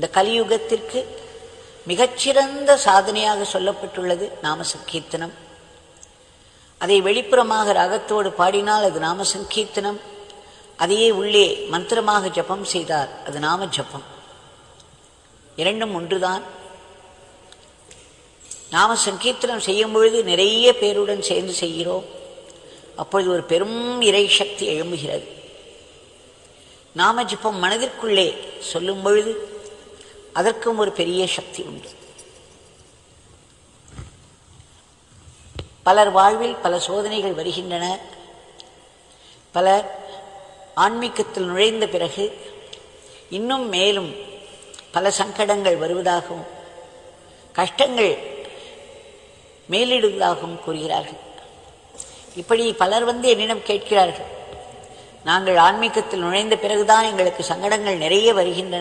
இந்த கலியுகத்திற்கு மிகச்சிறந்த சாதனையாக சொல்லப்பட்டுள்ளது நாம சங்கீர்த்தனம் அதை வெளிப்புறமாக ராகத்தோடு பாடினால் அது நாம சங்கீர்த்தனம் அதையே உள்ளே மந்திரமாக ஜபம் செய்தார் அது நாம ஜபம் இரண்டும் ஒன்றுதான். நாம சங்கீர்த்தனம் செய்யும் பொழுது நிறைய பேருடன் சேர்ந்து செய்கிறோம். அப்பொழுது ஒரு பெரும் இறை சக்தி எழும்புகிறது. நாம ஜபம் மனதிற்குள்ளே சொல்லும் பொழுது அதற்கும் ஒரு பெரிய சக்தி உண்டு. பலர் வாழ்வில் பல சோதனைகள் வருகின்றன. பலர் ஆன்மீகத்தில் நுழைந்த பிறகு இன்னும் மேலும் பல சங்கடங்கள் வருவதாகவும் கஷ்டங்கள் மேலிடுவதாகவும் கூறுகிறார்கள். இப்படி பலர் வந்து என்னிடம் கேட்கிறார்கள் நாங்கள் ஆன்மீகத்தில் நுழைந்த பிறகுதான் எங்களுக்கு சங்கடங்கள் நிறைய வருகின்றன.